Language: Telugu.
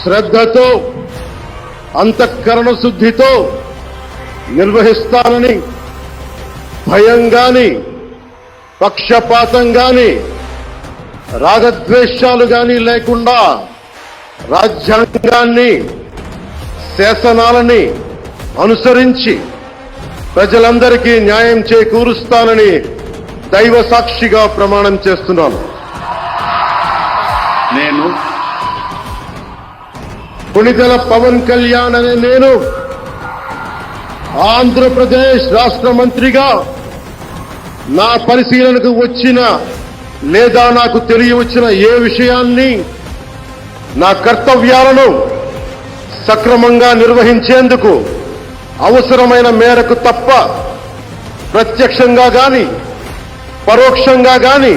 శ్రద్ధతో అంతఃకరణ శుద్ధితో నిర్వహిస్తానని భయం గాని పక్షపాతం గాని రాగద్వేషాలు గాని లేకుండా రాజ్యాంగాన్ని శాసనాలని అనుసరించి ప్రజలందరికీ న్యాయం చేకూరుస్తానని దైవ సాక్షిగా ప్రమాణం చేస్తున్నాను. నేను పుణితల పవన్ కళ్యాణ్ అనే నేను ఆంధ్రప్రదేశ్ రాష్ట్ర మంత్రిగా నా పరిశీలనకు వచ్చిన లేదా నాకు తెలియవచ్చిన ఏ విషయాన్ని నా కర్తవ్యాలను సక్రమంగా నిర్వహించేందుకు అవసరమైన మేరకు తప్ప ప్రత్యక్షంగా గాని పరోక్షంగా గాని